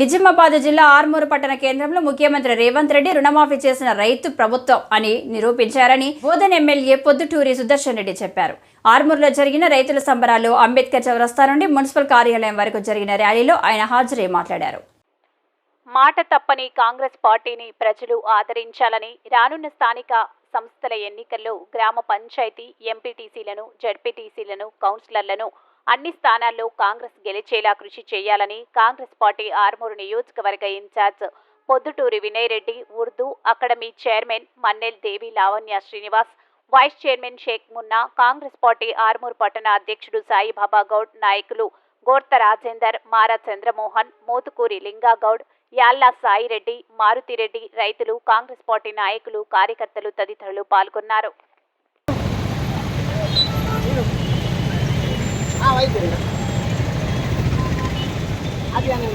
నిజామాబాద్ జిల్లా ఆర్మూరు పట్టణ కేంద్రంలో ముఖ్యమంత్రి రేవంత్ రెడ్డి రుణమాఫీ చేసిన రైతు ప్రభుత్వం అని నిరూపించారని బోధన్ ఎమ్మెల్యే పొద్దుటూరి సుదర్శన్ రెడ్డి చెప్పారు. ఆర్మూరులో జరిగిన రైతుల సంబరాలు అంబేద్కర్ చౌరస్తా నుండి మున్సిపల్ కార్యాలయం వరకు జరిగిన ర్యాలీలో ఆయన హాజరై మాట్లాడారు. మాట తప్పని కాంగ్రెస్ పార్టీని ప్రజలు ఆదరించాలని రానున్న స్థానిక సంస్థల ఎన్నికల్లో గ్రామ పంచాయతీ ఎంపీటీసీలను జడ్పీటీసీలను కౌన్సిలర్లను అన్ని స్థానాల్లో కాంగ్రెస్ గెలిచేలా కృషి చేయాలని కాంగ్రెస్ పార్టీ ఆర్మూరు నియోజకవర్గ incharge Podduturi Vinay Reddy Urdu academy chairman Mannel Devi Lavanya Srinivas vice chairman Sheikh Munna Congress party Armoor పట్టణ అధ్యక్షుడు సాయిబాబా గౌడ్ నాయకులు గోర్త రాజేందర్ మారా చంద్రమోహన్ మోతుకూరి లింగాగౌడ్ యాల్లా సాయిరెడ్డి మారుతిరెడ్డి రైతులు కాంగ్రెస్ పార్టీ నాయకులు కార్యకర్తలు తదితరులు పాల్గొన్నారు. வாய்ப்பு இருக்கு. அது என்ன